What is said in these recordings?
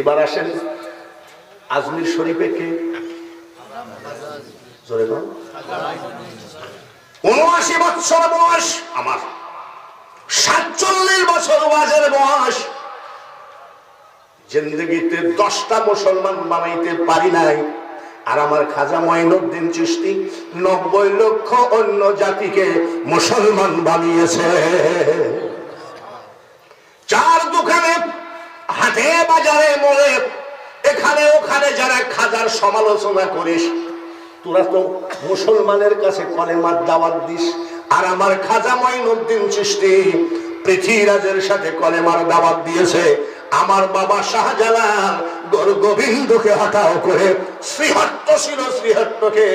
এবার আসেন আজমির শরীফে কে? উনআশি বছর বয়স আমার। সাতচল্লিশ বছর বাজের বয়স। জিন্দগিতে দশটা মুসলমান বানাইতে পারি নাই। আর আমার খাজা মঈনুদ্দিন চিশতি নব্বই লক্ষ অন্য জাতিকে মুসলমান বানিয়েছে। চার দোকানে হাটে বাজারে মোড়ে এখানে ওখানে যারা খাজার সমালোচনা করিস, তোরা তো মুসলমানের কাছে কলেমার দাওয়াত দিস, আর আমার খাজা মঈনুদ্দিন চিশতি পৃথ্বীরাজের সাথে কলেমার দাওয়াত দিয়েছে। আমার বাবা শাহজালাল গর গোবিন্দকে হটাও করে শ্রীহট্ট ছিল শ্রীহট্টকে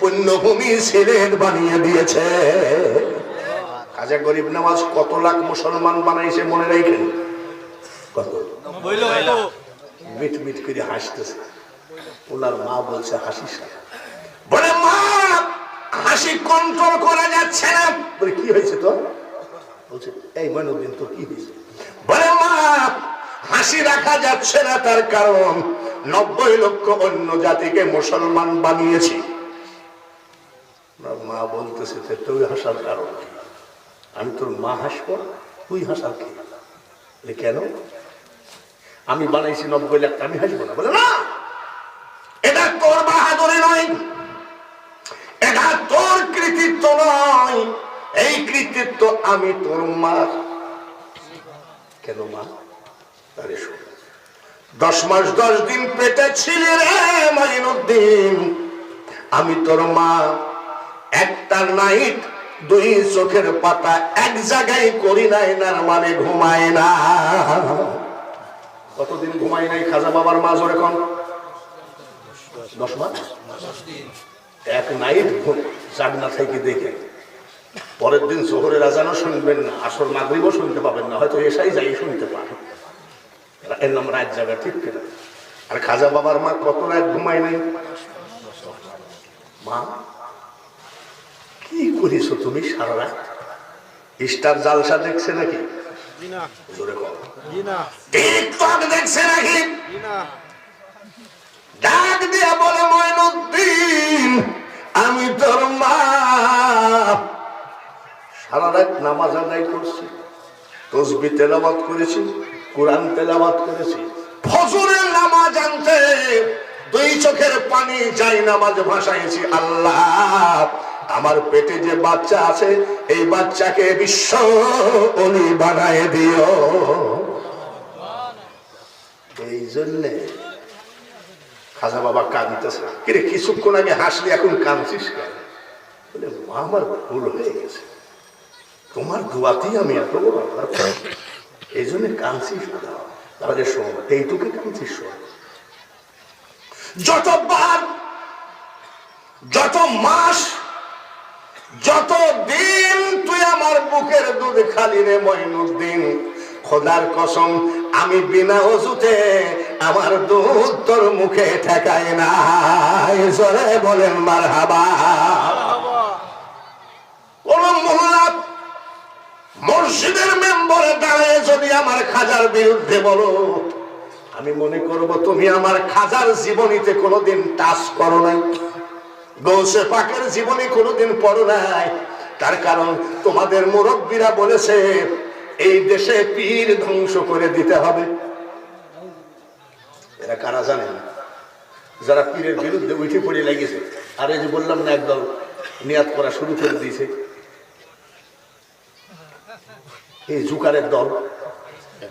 পুণ্যভূমি সিলেট বানিয়ে দিয়েছে। খাজা গরিব নামাজ কত লাখ মুসলমান বানাইছে মনে রাখেন? কত? মিট মিট করে হাসতেছে। ওনার মা বলছে, হাসিস বলে, মা, হাসি কন্ট্রোল করা যাচ্ছে না। বলে, কি হয়েছে তো বলছে, এই মইনুদ্দিন তো কি হয়েছে? বলে, মা, হাসি রাখা যাচ্ছে না তার কারণ নব্বই লক্ষ অন্য জাতিকে মুসলমান বানিয়েছি। মা বলতেছে, "তে তুই হাসার কারণ আমি তোর মা হাসব তুই হাসার কি? কেন? আমি বানাইছি নব্বই লাখ, আমি হাসবো না। বলে, না! এটা তোর বাহাদুরি নয়। এটা তোর কৃতিত্ব নয়। এই কৃতিত্ব আমি তোর মা কেন মা? শোন। দশ মাস দশ দিন পেটে ছিলি রে মাইনুদ্দিন আমি তোর মা। একটা নাইট দুই চোখের পাতা এক জায়গায় করি নাই না মানে ঘুমায় না। কতদিন ঘুমাই নাই খাজা বাবার মা জোরে কন দশ মাস? এক নাইট ঘুম জাগনা থেকে দেখে। পরের দিন জোহরের আজানও শুনবেন না, আসর মাগরিবও শুনতে পাবেন না, হয়তো এসাই যাই শুনতে পারেন এর নাম রাত জায়গা ঠিক কিনা? আর খাজা বাবার মা কত রাত ঘুমায় নাই? মা, কি করিস তুমি সারা রাত? স্টার জালসা দেখছে নাকি? টিকটক দেখছে নাকি ডাক দিয়া বলে ময়নুদ্দিন আমি তোর মা। সারা রাত নামাজ আদায় করছি তসবি তেলাবাত করেছি কোরআন তেলাবাত করেছি। ফজরের নামাজ আনতে দুই চোখের পানি যাই নামাজ ভাসাইছি আল্লাহ। আমার পেটে যে বাচ্চা আছে, এই বাচ্চাকে বিশ্ব অলি বানায় দিও। এই জন্যে খাজা বাবা কাঁদতেছে কিরে, কিছুক্ষণ আগে হাসলি, এখন কাঁদছিস বলে, মা, আমার ভুল হয়ে গেছে। তোমার দুয়াতেই আমি এত বড় আল্লাহর এই জন্য কাঁদছিস তাহলে শোন, এইটুকু কাঁদছিস শোন। যতবার যত মাস যত দিন তুই আমার বুকের দুধ খালি রে মইনুদ্দিন, খোদার কসম, আমি বিনা ওষুধে আমার দুধ তোর মুখে ঠেকায় না বলেন মার হাবা মসজিদের মেম্বরে দাঁড়িয়ে যদি আমার খাজার বিরুদ্ধে বলো, আমি মনে করব তুমি আমার খাজার জীবনীতে কোনোদিন টাচ করো নাই। গৌসে পাকের জীবনী কোনোদিন পড়ো নাই। তার কারণ তোমাদের মুরব্বীরা বলেছে, এই দেশে পীর ধ্বংস করে দিতে হবে। এরা কারা জানে না? যারা পীরের বিরুদ্ধে উঠে পড়ে লেগেছে আর এই যে বললাম না, একদল নিয়াত করা শুরু করে দিয়েছে। এই জুকারের দল।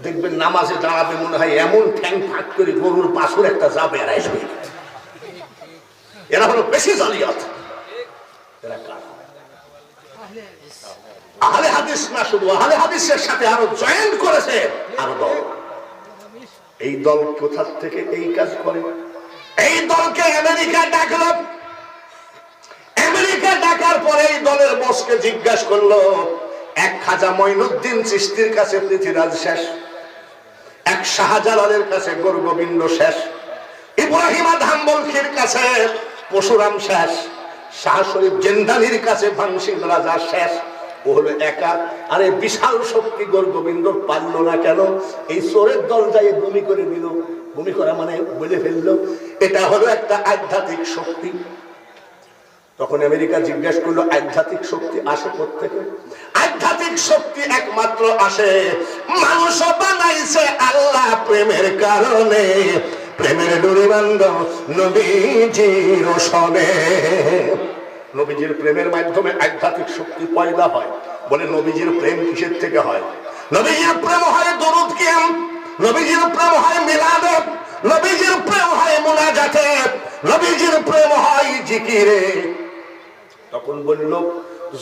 দেখবেন নামাজে দাঁড়াবে মনে হয়, এমন ঠ্যাং ফাঁক করে গরুর পাশুর একটা যাবে এরা এসে এরা হলো বেশি জালিয়াত। এরা কারা? আহলে হাদিস না শুধু, আহলে হাদিসের সাথে আরও করেছে আরও দল। এই দল কোথা থেকে এই কাজ করে? এই দলকে আমেরিকা ডাকলো। আমেরিকা ডাকার পরে এই দলের বসকে জিজ্ঞাসা করল, এক খাজা মঈনুদ্দিন চিস্তির কাছে পৃথিবীরাজ শেষ, এক শাহজালালের কাছে গরু গোবিন্দ শেষ, ইব্রাহিম কাছে পশুরাম শেষ, শাহ শরীফ জেন্দানির কাছে ভাংসিং রাজা শেষ। ও হলো একা। আরে বিশাল শক্তি গোর গোবিন্দ, পারল না কেন? এই চোরের দল যাই বমি করে দিল বমি করা মানে বলে ফেলল। এটা হলো একটা আধ্যাত্মিক শক্তি। তখন আমেরিকা জিজ্ঞেস করল, আধ্যাত্মিক শক্তি আসে থেকে আধ্যাত্মিক শক্তি একমাত্র আসে। মানুষ বানাইছে আল্লাহ প্রেমের কারণে। প্রেমের ডুরি বান্ধ নবীজির সনে নবীজির প্রেমের মাধ্যমে আধ্যাত্মিক শক্তি পয়দা হয়। বলে নবীজির প্রেম কিসের থেকে হয়? নবীজির প্রেম হয় দরুদ কিয়াম। নবীজির প্রেম হয় মিলাদে। নবীজির প্রেম হয় মুনাজাতে। নবীজির প্রেম হয় জিকিরে। তখন বলল,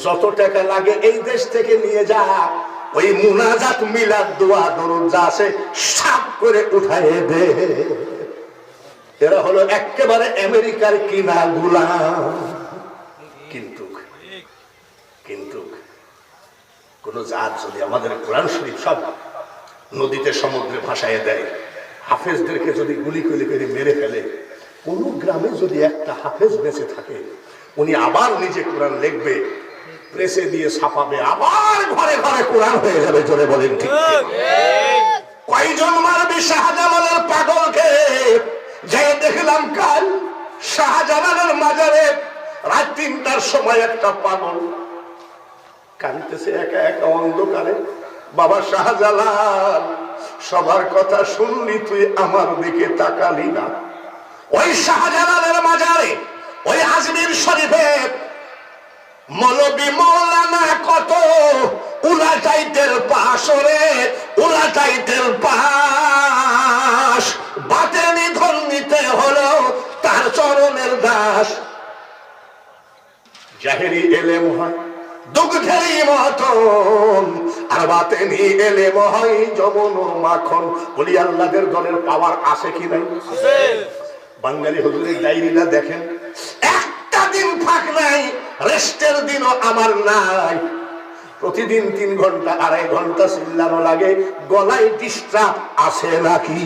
যত টাকা লাগে এই দেশ থেকে নিয়ে যা। ওই মুনাজাত, মিলাদ, দোয়া, দরুদ যা আছে সাপ করে উঠায় দে। এরা হলো একেবারে আমেরিকার কিনা গুলাম। কিন্তু কিন্তু কোন জাত যদি আমাদের কোরআন শরীফ সব নদীতে সমুদ্রে ভাসায় দেয় হাফেজদেরকে যদি গুলি গুলি করে মেরে ফেলে কোন গ্রামে যদি একটা হাফেজ বেঁচে থাকে উনি আবার নিজে কোরআন লিখবে প্রেসে দিয়ে ছাপাবে আবার ঘরে ঘরে কোরআন হয়ে যাবে জোরে বলেন ঠিক। কয়জন মারবে শাহজালালের পাগলকে? যে দেখলাম কাল শাহজালালের মাজারে রাত তিনটার সময় একটা পাগল কাঁদতেছে একা একা অন্ধকারে। বাবা শাহজালাল, সবার কথা শুনলি তুই আমার দিকে তাকালি না। ওই শাহজালালের মাজারে, ওই আজমির শরীফে মলবি মৌলানা কত? উলা চাইতের পাশরে উলা জাহেরি এলেম হয় দুগ্ধেরই মতন আর বাতেনি এলেম হয় যমন মাখন। বলি আল্লাহদের দলের পাওয়ার আছে কি নাই? বাঙালি হুজুরের ডায়েরিটা দেখেন। একটা দিন ফাঁক নাই রেস্টের দিনও আমার নাই। প্রতিদিন তিন ঘণ্টা আড়াই ঘণ্টা চিল্লানো লাগে গলায় ডিস্টার্ব আছে নাকি?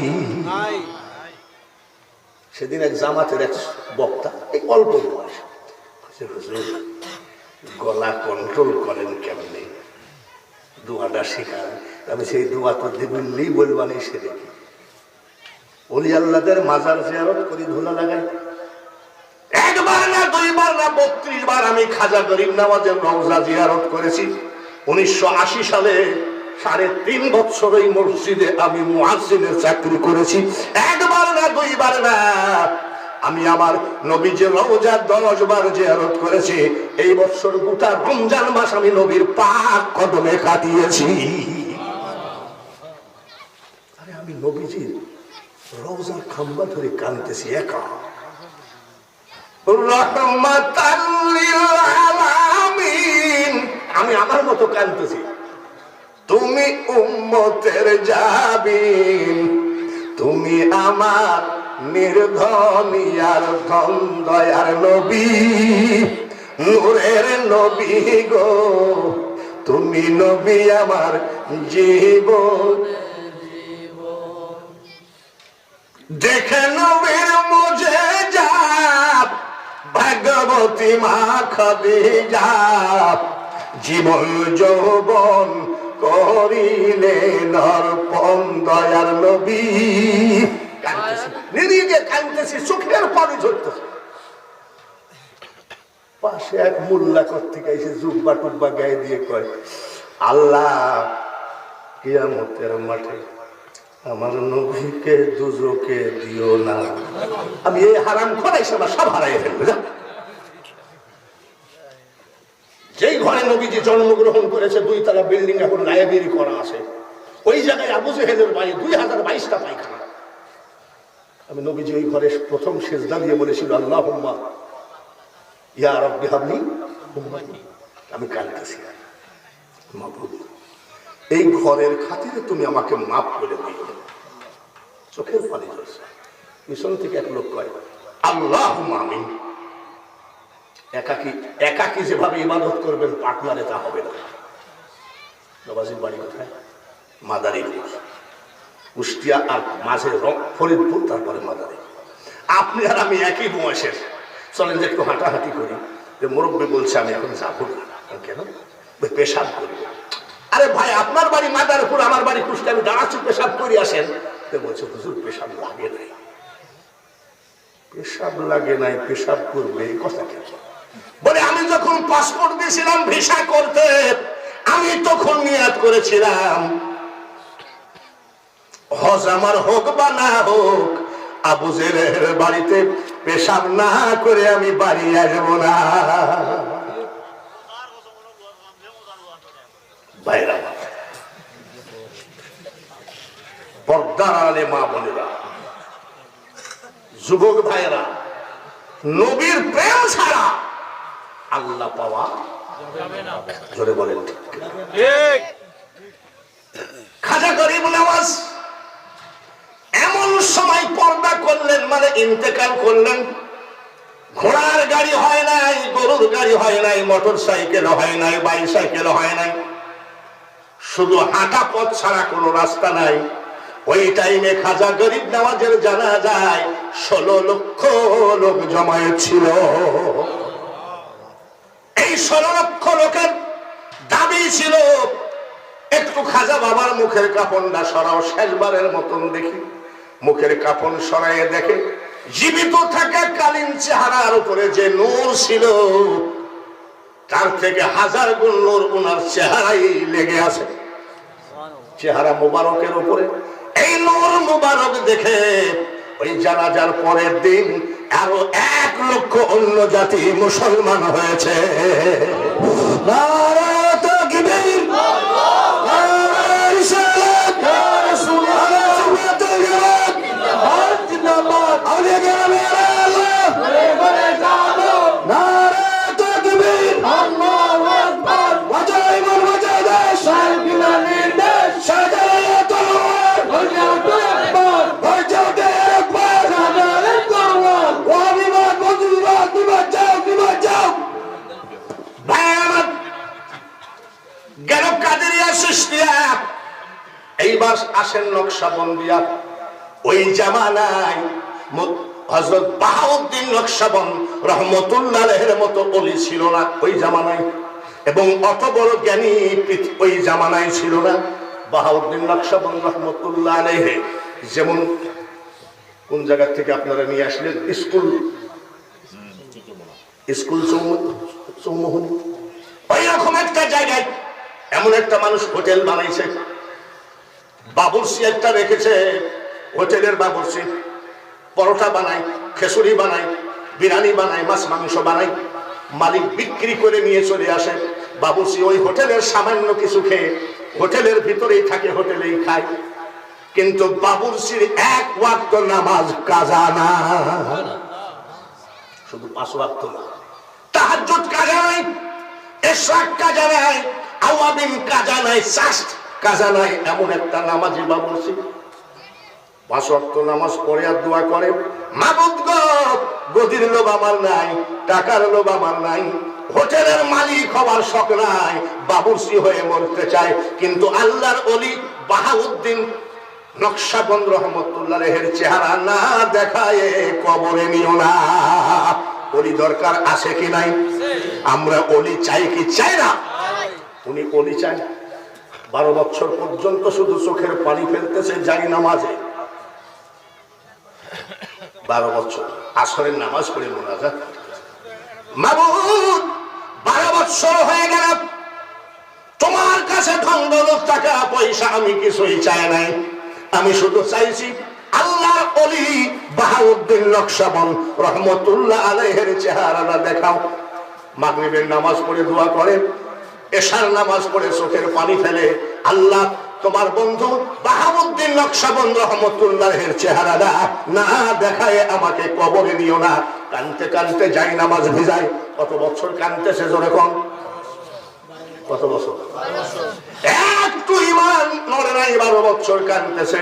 সেদিন এক জামাতের এক বক্তা এই অল্প বয়স হুজুর গলা কন্ট্রোল করেন কেমনে? দোয়াটা শেখান আমি সেই দোয়া তো দিবুল্লি বলবানি সে দেখি। ওলি আল্লাদের মাজার জিয়ারত করি, ধুলা লাগাই। একবার না দুইবার না বত্রিশ বার আমি খাজা গরিব নামাজের রওজা জিয়ারত করেছি। উনিশশো আশি সালে সাড়ে তিন বছর এই মসজিদে আমি মুহাসিনের চাকরি করেছি। একবার না দুইবার না আমি আমার নবীজের রওজা দশ বার জিয়ারত করেছি। এই বছর গোটা রমজান মাস আমি নবীর পাক কদমে কাটিয়েছি আরে আমি নবীজির রওজার খাম্বা ধরে কানতেছি একা। আমি আমার মতো কানতেছি তুমি উম্মতের যাবিন তুমি আমার নির্ধনিয়ার ধন দয়ার নবী, নূরের নবী গো, তুমি নবী আমার জীবন। দেখে নবীর মুঝে যাব ভাগবতী মা খবি যাব জীবন যৌবন করিলে নরপন দয়ার নবী। পাশে এক মোল্লা কর্তিকা এসে জুব্বা টুব্বা গায়ে দিয়ে কয়, আল্লাহ, কিয়ামতের মাঠে আমার নবীকে, দুজোকে দিও না। আমি এই হারাম খরাই সেবা সব হারাই ফেলব। যেই ঘরে নবীজি জন্মগ্রহণ করেছে, দুই তালা বিল্ডিং এখন লাইব্রেরি করা আছে। ওই জায়গায় আবু জেহেলের বাড়ি, দুই হাজার বাইশটা পায়খানা। আমি নবীজি ওই ঘরে প্রথম সেজদা দিয়ে বলেছিল আল্লাহ হুম্মা ইয়া রব্বি হাবলি। আমি কাঁদতেছি। এই ঘরের খাতিরে তুমি আমাকে মাফ করে দিও। চোখের পানি ধরছে। মিশন থেকে এক লোক কয় আল্লাহ আমিন। একাকি একাকি যেভাবে ইবাদত করবেন, পার্টনারে তা হবে না। নবাজির বাড়ি কোথায়? মাদারীপুর। কুষ্টিয়া আর মাঝে ফরিদপুর, তারপরে মাদারী আপনি আর আমি একই বয়সের। চলেন যে একটু হাঁটাহাঁটি করি। যে মুরব্বী বলছে, আমি এখন যাব না। কেন? পেশাব করি। আরে ভাই, আপনার বাড়ি মাদারপুর, আমার বাড়ি কুষ্টি আমি দাঁড়াচ্ছি পেশাব করি, আসেন। তো বলছে, হুজুর, পেশাব লাগে নাই। পেশাব লাগে নাই, পেশাব করবে, এই কথা কেন? বলে, আমি যখন পাসপোর্ট দিয়েছিলাম ভিসা করতে, আমি তখন নিয়াত করেছিলাম। হজ আমার হোক বা না হোক আবু জেরের বাড়িতে পেশাব না করে আমি বাড়ি আসব না। বাইরা। পর্দার আলে মা বোনেরা যুবক ভাইরা নবীর প্রেম ছাড়া আল্লাহ পাওয়া জোরে বলেন ঠিক। খাজা গরিব এমন সময় পর্দা করলেন মানে ইন্তেকাল করলেন। ঘোড়ার গাড়ি হয় নাই, গরুর গাড়ি হয় নাই, মোটর সাইকেল হয় নাই, বাইসাইকেল হয় নাই। শুধু হাঁটা পথ ছাড়া কোনো রাস্তা নাই। ওই টাইমে খাজা গরিব নামাজের জানা যায় ষোলো লক্ষ লোক জমায়েত ছিল। এই ষোলো লক্ষ লোকের দাবি ছিল, একটু খাজা বাবার মুখের কাপড়টা সরাও, শেষবারের মতন দেখি। মুখের কাপড় সরাইয়ে দেখে, জীবিত থাকা কালীন চেহারার উপরে যে নূর ছিল। তার থেকে হাজার গুণ নূর ওনার চেহারাই লেগে আছে। চেহারা মোবারকের উপরে। এই নূর মোবারক দেখে ওই জানাজার পরের দিন আরও এক লক্ষ অন্য জাতি মুসলমান হয়েছে। নারা আসেন নকশাবন্দিয়া ওই জামানায় হজরত বাহাউদ্দিন নকশাবন রহমতুল্লাহের মতো অলি ছিল না ওই জামানায়। এবং অত বড় জ্ঞানী ওই জামানায় ছিল না। বাহাউদ্দিন নকশাবন রহমতুল্লাহ আলহে যেমন কোন জায়গা থেকে আপনারা নিয়ে আসলেন? স্কুল। স্কুল চৌমোহনী ওই রকম একটা জায়গায় এমন একটা মানুষ হোটেল বানাইছে। বাবুরসি একটা রেখেছে। হোটেলের বাবুরসি পরোটা বানাই খেসুরি বানাই বিরিয়ানি বানাই মাছ মাংস বানাই মালিক বিক্রি করে নিয়ে চলে আসে। বাবুরসি ওই হোটেলের সামান্য কিছু খেয়ে হোটেলের ভিতরেই থাকে, হোটেলেই খায়। কিন্তু বাবুরসির এক ওয়াক্ত নামাজ কাজা না। শুধু পাঁচ ওয়াক্ত না। তাহাজ্জুদ কাজা নাই, এশরাক কাজা নাই আওয়াবিন কাজা নাই সাস্ট কাজা নাই এমন একটা নামাজি বাবুরসি পাঁচ ওয়াক্ত নামাজ পড়ে আর দোয়া করে মাবুদ গদির লোভ আমার নাই টাকার লোভ আমার নাই হোটেলের মালিক হবার শখ নাই বাবুরসি হয়ে মরতে চায় কিন্তু আল্লাহর অলি বাহাউদ্দিন নকশাবন্দ রহমতুল্লাহ রেহের চেহারা না দেখায় কবরে নিও না। অলি দরকার আছে কি নাই? আমরা অলি চাই কি চাই না? উনি অলি চাই বারো বছর পর্যন্ত শুধু চোখের পানি ফেলতেছে জানি নামাজে। বারো বছর আসরের নামাজ পড়ে মোনাজা মাবুদ, বারো বছর হয়ে গেল। তোমার কাছে ধন টাকা, পয়সা আমি কিছুই চাই নাই। আমি শুধু চাইছি আল্লাহ অলি বাহাউদ্দিন নকশাবন রহমতুল্লাহ আলাইহের চেহারাটা দেখাও। মাগরিবের নামাজ পড়ে দোয়া করে। এশার নামাজ পড়ে চোখের পানি ফেলে। আল্লাহ, তোমার বন্ধু বাহাবুদ্দিন নকশাবন রহমতুল্লাহের চেহারাটা না দেখায় আমাকে কবরে নিও না। কানতে কানতে যাই নামাজ ভিজাই কত বছর কানতেছে জোরে কম কত বছর? একটু ইমান নাই, বারো বছর কানতেছে।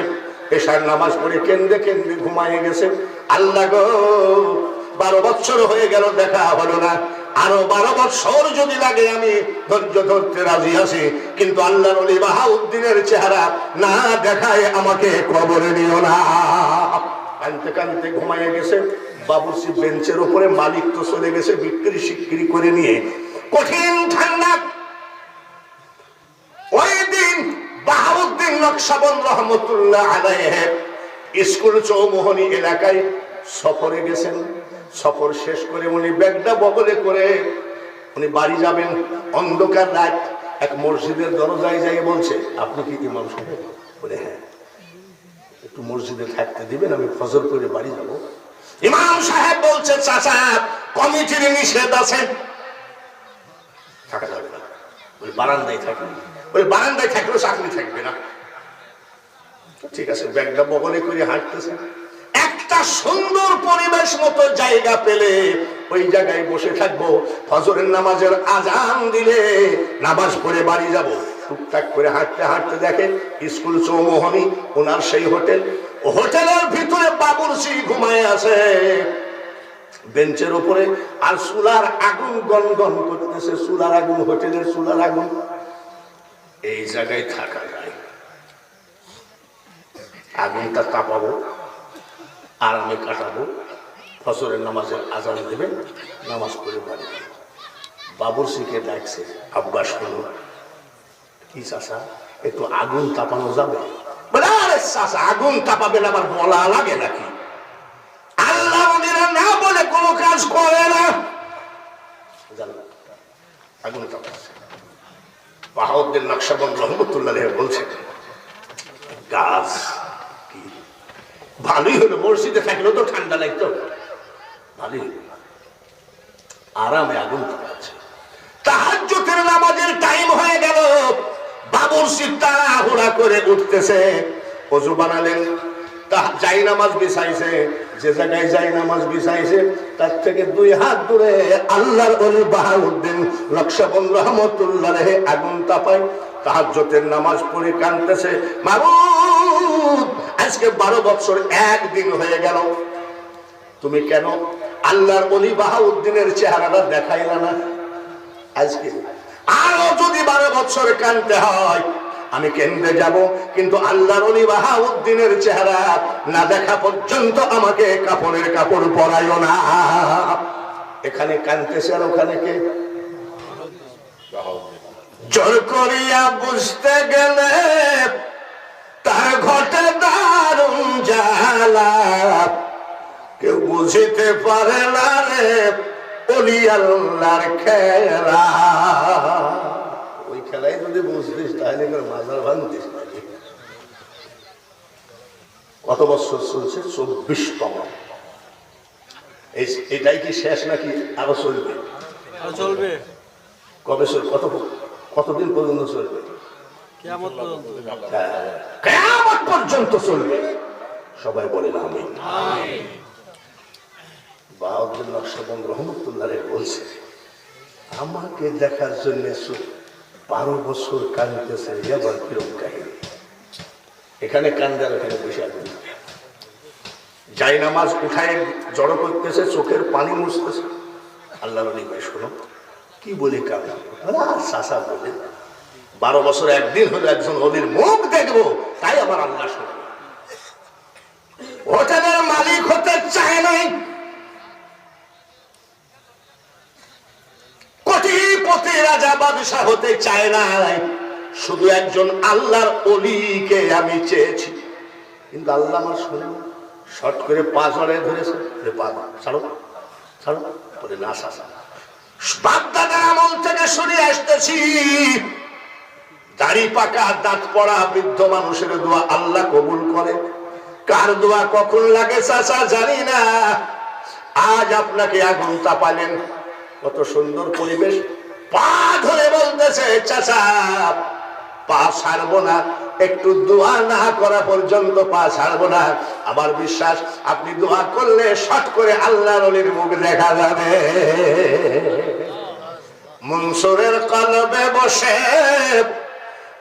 এশার নামাজ পড়ে কেন্দ্রে কেন্দ্রে ঘুমাইয়ে গেছে। আল্লাহ গো, বারো বছর হয়ে গেল, দেখা হলো না। আরও বারো বৎসর যদি লাগে, আমি ধৈর্য ধরতে রাজি আছি। কিন্তু আল্লাহ নলী বাহাউদ্দিনের চেহারা না দেখায় আমাকে কবরে নিও না। কানতে কানতে ঘুমাইয়ে গেছে বাবুসি বেঞ্চের উপরে মালিক তো চলে গেছে, বিক্রি সিক্রি করে নিয়ে। কঠিন ঠান্ডা। ওই দিন বাহাউদ্দিন নকশাবন রহমতুল্লাহ আদায় স্কুল চৌমোহনী এলাকায় সফরে গেছেন। সফর শেষ করে উনি ব্যাগটা বগলে করে উনি বাড়ি যাবেন অন্ধকার রাত, এক মসজিদের দরজায় যাই বলছে, আপনি কি ইমাম সাহেব? বলে হ্যাঁ। একটু মসজিদে থাকতে দিবেন, আমি ফজর করে বাড়ি যাব। ইমাম সাহেব বলছে, চাচা, কমিটির নিষেধ আছে। থাকা যাবে না। ওই বারান্দায় থাকবে ওই বারান্দায় থাকলেও চাকরি থাকবে না। ঠিক আছে ব্যাগটা বগলে করে হাঁটতেছে। একটা সুন্দর পরিবেশ মতো জায়গা পেলে ওই জায়গায় বসে থাকব, ফজরের নামাজের আজান দিলে নামাজ পড়ে বাড়ি যাব। টুকটাক করে হাঁটতে হাঁটতে দেখেন স্কুল চৌমোহনী, ওনার সেই হোটেল। হোটেলের ভিতরে বাবুরসি ঘুমায় আছে। বেঞ্চের উপরে আর চুলার আগুন গন গন করতেছে, চুলার আগুন, হোটেলের চুলার আগুন। এই জায়গায় থাকা যায়। আগুনটা তাপাবো। আরামে কাটাবো। ফসলের নামাজের আজান দেবেন, নামাজ পড়ে বাড়ি। বাবুরসিকে ডাকছে আব্বাস হলো কি চাষা একটু আগুন তাপানো যাবে? আগুন তাপাবেন আবার বলা লাগে নাকি? আল্লাহ না বলে কোনো কাজ করে না। আগুন তাপাচ্ছে। বাহাউদ্দিন নকশাবন্দ রহমতুল্লাহ বলছেন গাছ ভালোই হলো, মসজিদে থাকলেও তো ঠান্ডা লাগতো। ভালোই হলো। আরামে আগুন তাহাজ্জুদের নামাজের টাইম হয়ে গেল। করে উঠতেছে। বানালেন। নামাজ বিছাইছে। যে জায়গায় নামাজ বিছাইছে, তার থেকে দুই হাত আগুন তাপায় তাহার তাহাজ্জুদের নামাজ পড়ে কানতেছে মাবুদ! আজকে বারো বছর একদিন হয়ে গেল। তুমি কেন আল্লাহর অলি বাহাউদ্দিনের চেহারাটা দেখাইলা না? আজকে আরও যদি বারো বছর কানতে হয়, আমি কেন্দ্রে যাব, কিন্তু আল্লাহর অলি বাহাউদ্দিনের চেহারা না দেখা পর্যন্ত আমাকে কাপড়ের কাপড় পরাইও না। এখানে কানতেছে আর ওখানে কে? জোর করিয়া বুঝতে গেলে তার ঘটে দারুণ জ্বালা। কেউ বুঝিতে পারে না রে অলি আল্লাহর খেলা। ওই খেলাই যদি বুঝতিস তাহলে করে মাজার ভাঙতিস কত বছর চলছে? চব্বিশতম। এটাই কি শেষ নাকি আরও চলবে? আর চলবে। কবে কত কতদিন পর্যন্ত চলবে? পর্যন্ত চলবে। সবাই বলেন আমি বাহাদুর নকশাবন রহমতুল্লাহ বলছে আমাকে দেখার জন্য বারো বছর কানতেছে এবার কিরম কাহিনী। এখানে কান্দার এখানে বসে আছেন। যাই নামাজ উঠায় জড়ো করতেছে চোখের পানি মুছতেছে। আল্লাহ ভাই শোনো কি বলে কান্না চাষা বলে। বারো বছর একদিন হলো একজন অলির মুখ দেখব, তাই আমার আল্লাহ শুনবে হোটেলের মালিক হতে চায় নাই। কোটিপতি রাজা বাদশাহ হতে চায় নাই। শুধু একজন আল্লাহর অলিকে আমি চেয়েছি। কিন্তু আল্লাহ আমার শুনে শর্ট করে পা জড়ায় ধরেছে। পা ছাড়ো ছাড়ো না আমল থেকে সরে আসতেছি। দাড়ি পাকা, দাঁত পড়া বৃদ্ধ মানুষের দোয়া আল্লাহ কবুল করে। কার দোয়া কখন লাগে চাচা জানি না। আজ আপনাকে আগুন তাপালেন। কত সুন্দর পরিবেশ। পা ধরে বলতেছে, চাচা, পা ছাড়বো না। একটু দোয়া না করা পর্যন্ত পা ছাড়বো না। আমার বিশ্বাস, আপনি দোয়া করলে শট করে আল্লাহ রলির মুখ দেখা যাবে। মনসুরের কলবে বসে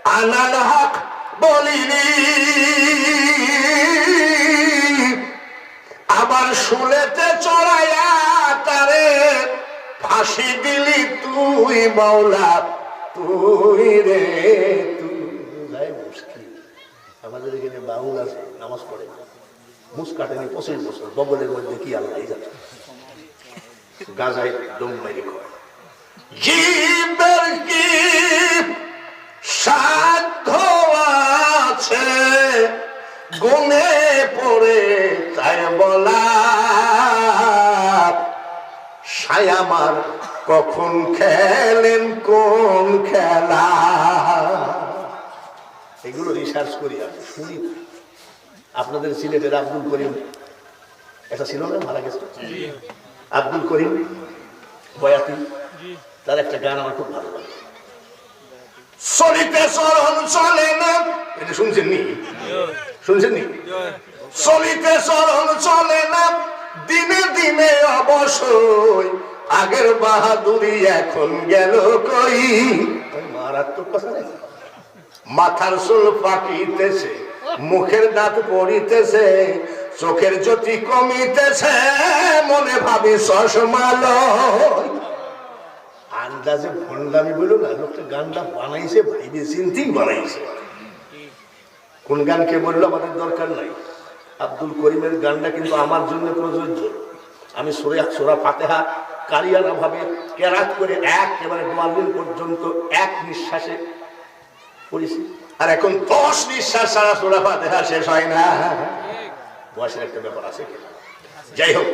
আনাল হক বলিনি। আবার শুলেতে চড়াইয়া তারে ফাঁসি দিলি তুই মাওলা, তুই রে, তুই। মুশকিল। আমাদের এখানে বাউল আছে নামাজ পড়ে মুস কাটেনি পঁচিশ বছর। বগলের মধ্যে কি আল্লাহ জানে গাজায় দম মেরে কয় জীবের কি সাধ্য আছে। গুনে পড়ে তাই বলা। সায়ামার কখন খেলেন কোন খেলা? এগুলো রিসার্চ করি আমি শুনি। আপনাদের সিলেটের আব্দুল করিম। এটা ছিল না? মারা গেছে? আব্দুল করিম বয়াতি। তার একটা গান আমার খুব ভালো লাগে। না। দিনে আগের বাহাদুরি এখন গেল কই? মারাত্মক মাথার চুল পাকিতেছে মুখের দাঁত পড়িতেছে, চোখের জ্যোতি কমিতেছে, মনে ভাবি চশমাল আন্দাজে ভণ্ডামি বলো না লোকটা গানটা বানাইছে, ভাইবে চিন্তেই বানাইছে। কোন গান কে বলল আমাদের দরকার নাই। আব্দুল করিমের গানটা কিন্তু আমার জন্য প্রযোজ্য। আমি সোরে সোরা ফাতেহা কারিয়ানা ভাবে কেরাত করে একেবারে দোয়ালিন পর্যন্ত এক নিঃশ্বাসে পড়েছি। আর এখন দশ নিঃশ্বাস সারা সোরা ফাতেহা শেষ হয় না। বয়সের একটা ব্যাপার আছে যাই হোক